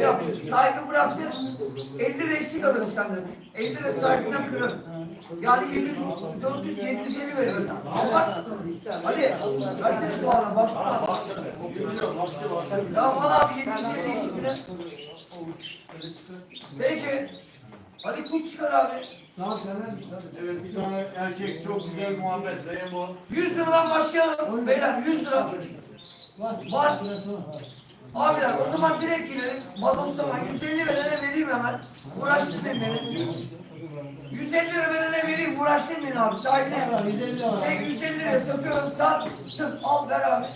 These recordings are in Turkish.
Yap, sahibi bıraktı. 50 lira eksik alırım senden. 50 lira sahibinden kırarım. Yani 700, 400, 750 veririm. Ama hadi versene duana baksana. Tamam al abi 750 ikisini. Peki. Hadi kuş çıkar abi. Evet bir tane erkek çok güzel muhabbet Reymo. 100 liradan başlayalım. Beyler 100 lira. Var. Abiler o zaman direkt girelim. Madoslama 150 verene vereyim hemen. Uğraştırmayın beni. 150 lira verene vereyim. Uğraştırmayın abi. Sahibine. 150 lira. Ben 150 liraya satıyorum. Sat. Tıp al ver abi.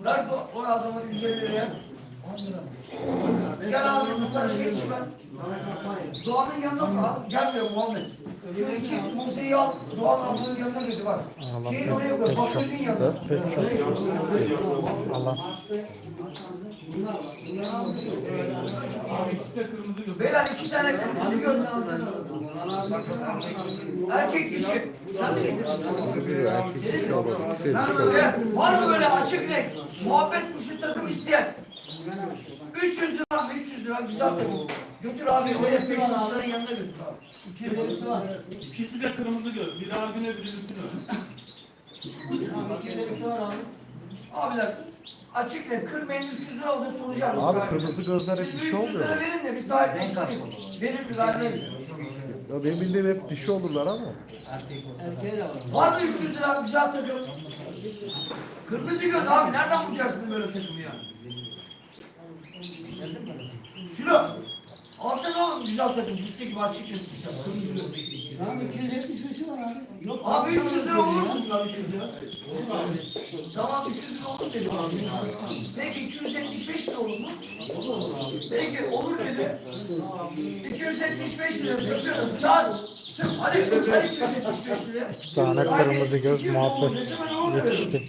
Bırak bu o adamı 150 liraya. Gel abi bunları şey çıkar. Doğan'ın yanına mı? Gelmiyor Muhammed. Şu iki muzeyi al. Doğan ablanın yanına götür bak. Şeyin oraya koy. Bakırdın yanına. Allah. Beyler iki tane kırmızı göz. Erkek dişi. Sen de. Şey Var mı böyle açık renk? Muhabbet kuşu takım isteyen. 300 lira mı? 300 lira güzel takım. Götür abi oraya peşinçilerin yanına götür abi. İkisi de kırmızı göz. Biri albino biri lütino. Abiler açık renk kırmayın 300 lira olduğunu soracağım. Abi kırmızı gözler hep Siz dişi 300 olmuyor. lira verin de bir sahibine katayım. Verir mi vermez mi? Ya benim bildiğim hep dişi olurlar ama. Var mı 300 lira güzel takım? Kırmızı göz abi nereden bulacaksın böyle takımı ya? Şunu. Alsana oğlum güzel takım. Gitse gibi açık renk güzel. Kırmızı göz. Tamam 275'i var abi. Yok Abi 300 lira olur mu bunlar 300 lira? Tamam 300 lira olur dedim abi. Peki 275 lira olur mu? Peki olur dedi. 275 lira. Saat. Tıp hadi hadi 275 lira. İki tane kırmızı göz 200 olur, muhabbet yetişti.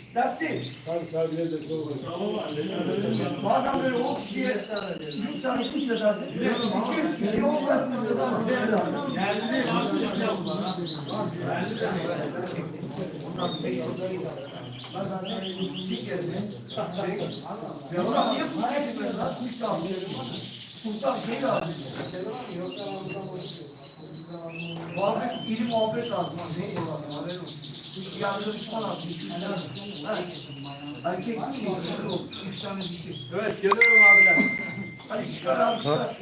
Bazen böyle 10 kişiye 100 tane kuş satarsın. 200 kişiye 10 tane kuş satarsın. Geldi. Ya ulan niye kuş getirmedin lan? Kuş da almıyor. Sultan şey lazım. Muhabbet, iri muhabbet lazım. Ne diyorlar? Haberin olsun. Yargı düşman lazım. Erkek dişi, dişi yok. Üç tane dişi. Evet geliyorum abiler. Hadi çıkar abi çıkar.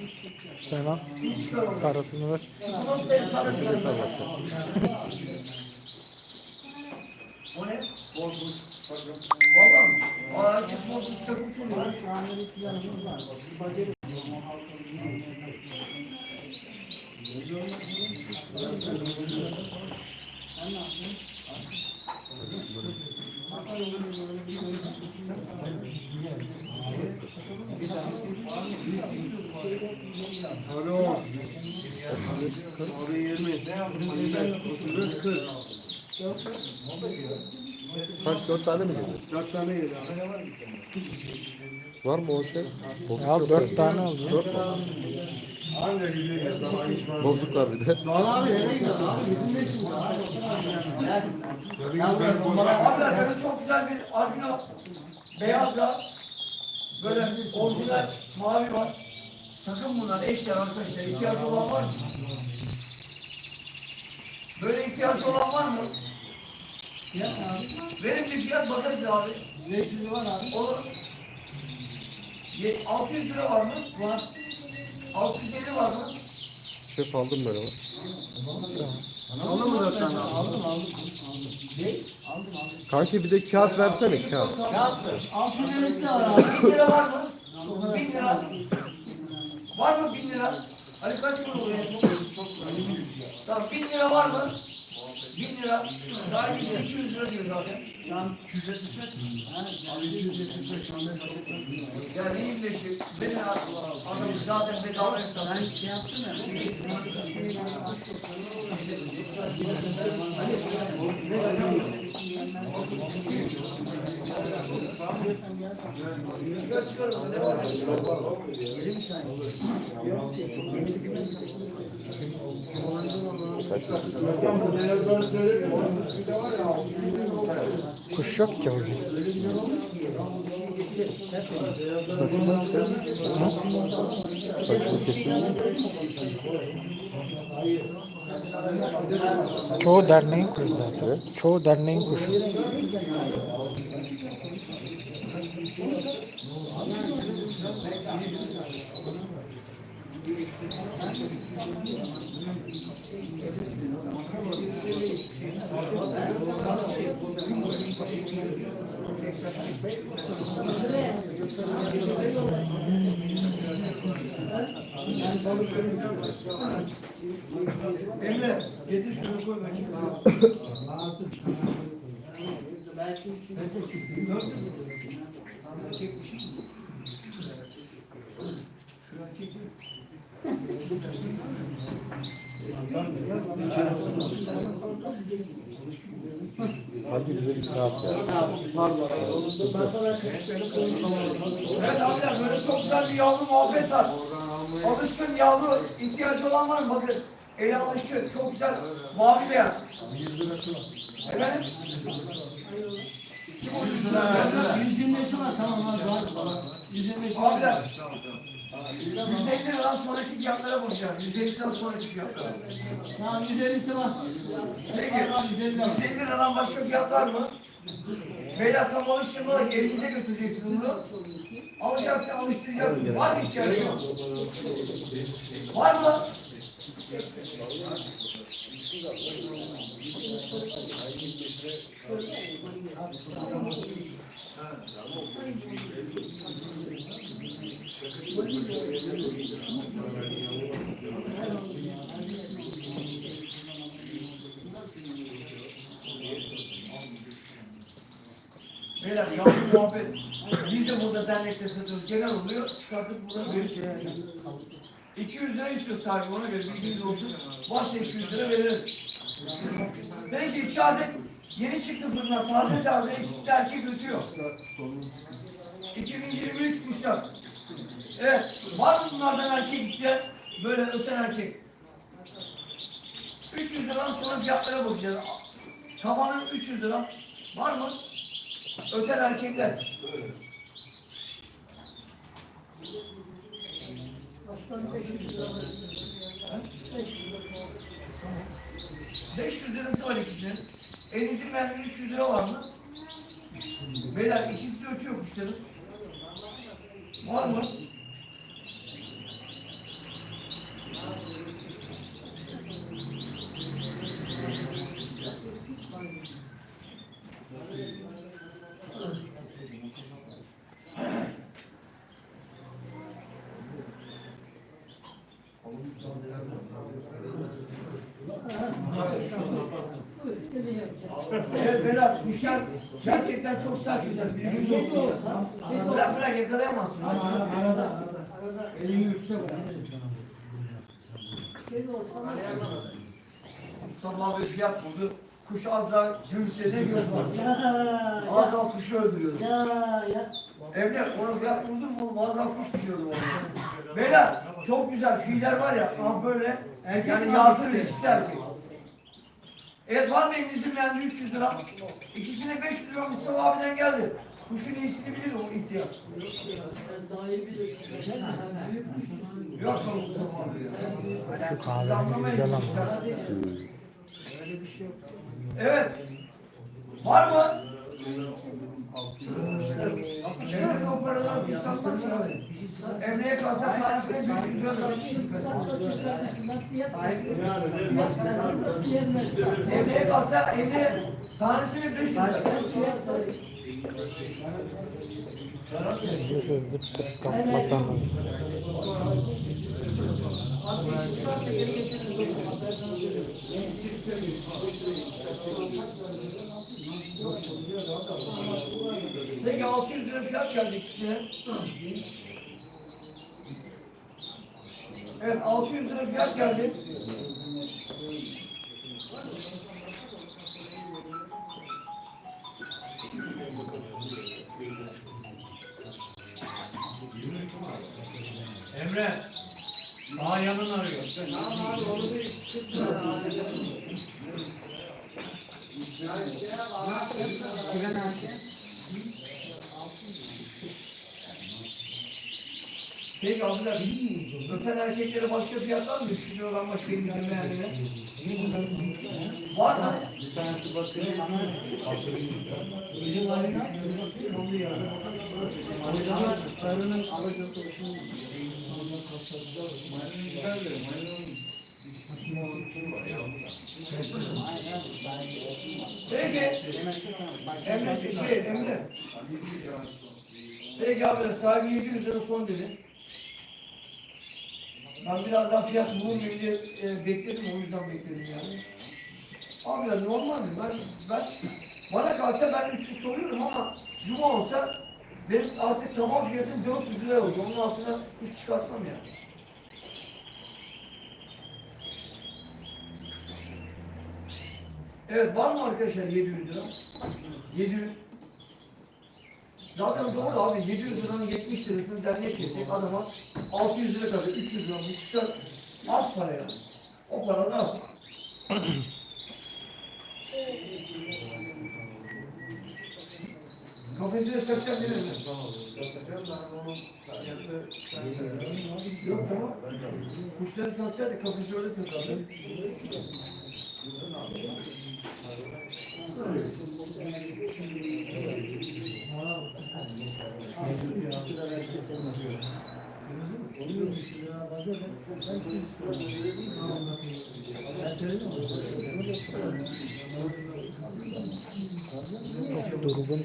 Tamam. Parasını ver. Bir şey? O ne? Bozmuş. Valla mı? Aa, herkes bozmuş şu anda bir planımız var. Bacari Alo. Abi 20. Ne yaptın? 35 40. Kaç dört tane mi geliyor? 4 tane. Var mı o şey? Bozuk Ya dört tane oldu. Dört tane. Bozuk var bir de. Doğan abi nereye gidiyorsun abi? 25 mi? Abiler böyle çok güzel bir albino beyazla böyle orijinal mavi var. Takım bunlar eşler arkadaşlar. İhtiyacı olan var mı? Böyle ihtiyacı olan var mı? Fiyat ne abi? Verin bir fiyat bakarız abi. 500 lira var abi. Olur. Ye- 600 lira var mı? Var. 650 var mı? Şef aldım ben onu. Aldın mı 4 tane? Aldım aldım. Aldım. Ne? Aldım aldım. Kanki bir de kağıt versene kağıt. Kağıt ver. 600 lirası var abi. 1000 lira var mı? 1000 lira. Var mı 1000 lira? Hani kaç para oluyor? Tamam 1000 lira var mı? 1000 lira. Sahibi için 200 lira diyor zaten. Tam 275. Ha, abi 275 şu anda Yani iyi bir şey. Benim adam zaten bedava insan. Ben şey yaptım ya. Ne var? Kaç lira? Kuş yok ki orada. Saçma? Saçma kesin. Çoğu derneğin kuşu zaten. Çoğu derneğin kuşu. Emre getir şunu koy bakayım. Hadi bize kağıt ver. Evet abiler böyle çok güzel bir yavru muhabbet var. Alışkın yavru ihtiyacı olan var mı? Bakın eli alışkın çok güzel mavi beyaz. Efendim? 125'i var tamam abi var. 125'i var. Abiler 150 liradan sonraki fiyatlara bakacağız. 150'den sonraki fiyatlara. Tamam 150'si var. Peki. Var 150 var. 150 liradan başka fiyat var mı? Beyler tam alıştırmalık elinize götüreceksiniz bunu. Alacağız sen alıştıracaksın. Var mı ihtiyacın? Var mı? Beyler yavru muhabbet. Biz de burada dernekte satıyoruz. Genel oluyor. Çıkartıp burada bir şey. 200 lira istiyor sahibi ona göre bilginiz olsun. Varsa 200 lira veririm. Peki iki adet yeni çıktı fırından taze taze ikisi de erkek ötüyor. 2023 kuşlar. Evet. Var mı bunlardan erkek isteyen? Böyle öten erkek. 300 liradan sonra fiyatlara bakacağız. Tabanın 300 lira. Var mı? Öten erkekler. He? 500 lirası var ikisinin. Elinizin verdiği 300 lira var mı? Beyler ikisi de ötüyor kuşların. Var mı? Berat, kuşlar gerçekten çok sakinler. Bilginiz olsun. Bırak bırak yakalayamazsın. Elini yüksek var. Mustafa abi fiyat buldu. Kuş az daha cümle ne göz var. Az daha kuşu öldürüyordu. Ya ya. Evde onu fiyat buldun mu bazen kuş düşüyordu orada. Beyler çok güzel fiiller var ya ama böyle Erkek yani mi yağdır var mı elinizin beğendiği 300 lira? İkisine 500 lira Mustafa abiden geldi. Kuşun iyisini bilir o ihtiyar. Daha iyi bilirsin. Yok mu Mustafa abi ya? Şu anlamayın güzel ama. Evet. Var mı? Şehrin o paraları bir. Emre'ye kalsa karşısına 500 lira Emre'ye kalsa Emre tanesini 500 lira. Bize zıp. Peki 600 lira fiyat geldi ikisine. Evet 600 lira fiyat geldi. Emre. Sağ yanın arıyor. Peki abiler, öten erkeklere başka fiyatlar mı düşünüyorlar başka beğendiler? Var mı? Bir tanesi bakıyor. Sarının alacası olsun. Peki, Emre şey Emre. Peki abi sahibi 700 lira son dedi. Ben biraz daha fiyat bulunmayayım diye e, bekledim o yüzden bekledim yani. Abiler normal mi? Ben, ben bana kalsa ben 300 soruyorum ama cuma olsa benim artık tamam fiyatım 400 lira oldu. Onun altına hiç çıkartmam yani. Evet var mı arkadaşlar 700 lira? 700. Zaten doğru abi 700 liranın 70 lirasını dernek kesecek adama 600 lira kalıyor 300 lira kuşlar az para yani. O para da az. Kafesi de satacak biriniz mi? Satacağım sen de- Yok tamam. Kuşları satacak da kafesi öyle satardı. Durgun.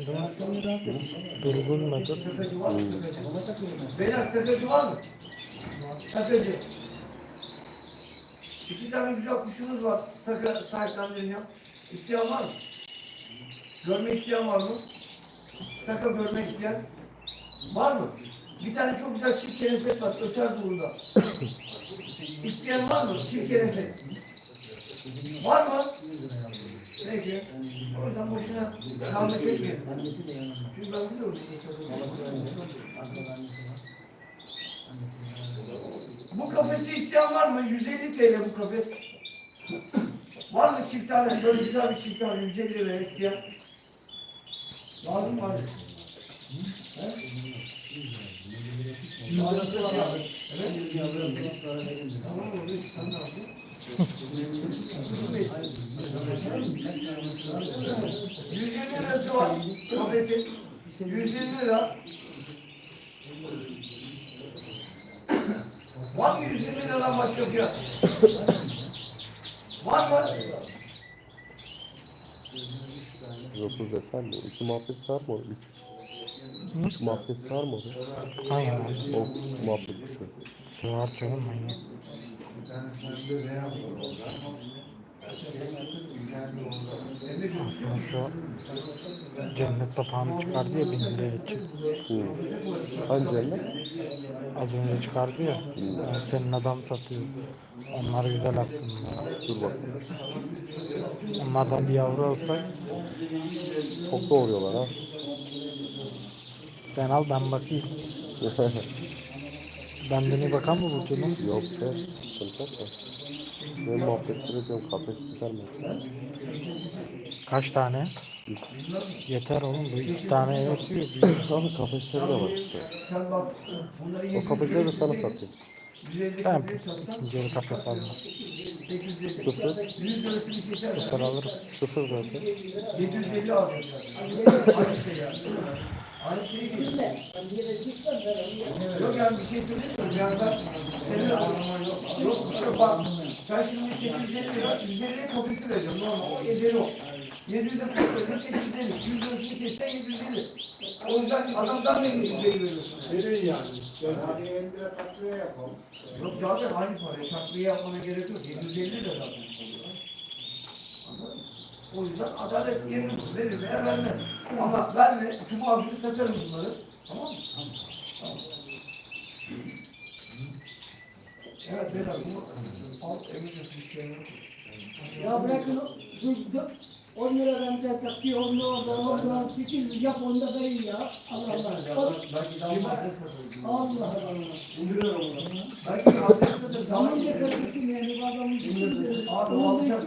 Durgun mudur? Beyler sakacı var mı? Sakacı. İki tane güzel kuşumuz var. Saka sahiplendireceğim. İsteyen var mı? Görmek isteyen var mı? Saka görmek isteyen var mı? Bir tane çok güzel çift kereset var. Öter doğuda. İsteyen var mı? Çift kereset. Var mı? Peki. O yüzden boşuna zahmet etmeyin. Çünkü ben biliyorum. Bu kafesi isteyen var mı? 150 TL bu kafes. var mı çift tane? Böyle güzel bir çift tane 150 liraya isteyen. Lazım mı? He? 120 lirası var. Kafesi. 120 lira. Var mı 120 liradan başka fiyat? Var mı? 130 desen mi? 2 muhabbet sarma. 3. Şu muhabbet sarmadı. Hayır abi. O muhabbet şu. Sığar canım manyak. Aslında şu cennet papağanı çıkardı ya bin liraya için. Hangi cennet? Az önce çıkardı ya. yani Senin adam satıyor. Onlar güzel aslında. Dur bak. Onlardan bir yavru alsak Çok doğuruyorlar ha sen al ben bakayım. Benden iyi bakan mı Burcu'nun? yok be. Sıkıntı yok da. Ben muhabbetleri ediyorum. Kafes gider mi? Kaç tane? Yeter oğlum bu iki tane yetiyor. Bir- Abi kafesleri de var işte. Sen bak bunları O 700 kafesleri de sana satayım. 150 Tamam. İkinci yarı kafes alma. 850. Sıfır. 100 lirasını keser. Sıfır alırım. Sıfır zaten. 750 abi. Aynı şey yani. Aynı şey değil. Yok yani bir şey söylemiyorum. Yani ben senin yok bir şey yok. Bak sen şimdi 850 lira 150 lira kafesi vereceğim. Normal o eceli o. 700 lira kafesi 850. 100 lirasını kessen 750. O yüzden adamdan da 750 veriyorsun. Verin yani. Hadi 50 lira tatlıya yapalım. Yok zaten aynı para. Şaklığı yapmana gerek yok. 750 lira zaten. Anladın mı? O yüzden adalet yerini. Verir veya vermez. Ama verme. Cuma günü satarım bunları. Tamam mı? Tamam. Tamam. Evet beyler bunu al eminle Türkiye'ye. Ya bırakın o- dur, dur. 10 lira benden takıyor, 10 lira oradan, oradan 800 yap onda da iyi ya. Allah Allah. Belki daha fazla satarız. Allah Allah. Belki adres satarız. Tamam da kardeşim yani bu adamın Abi o alacak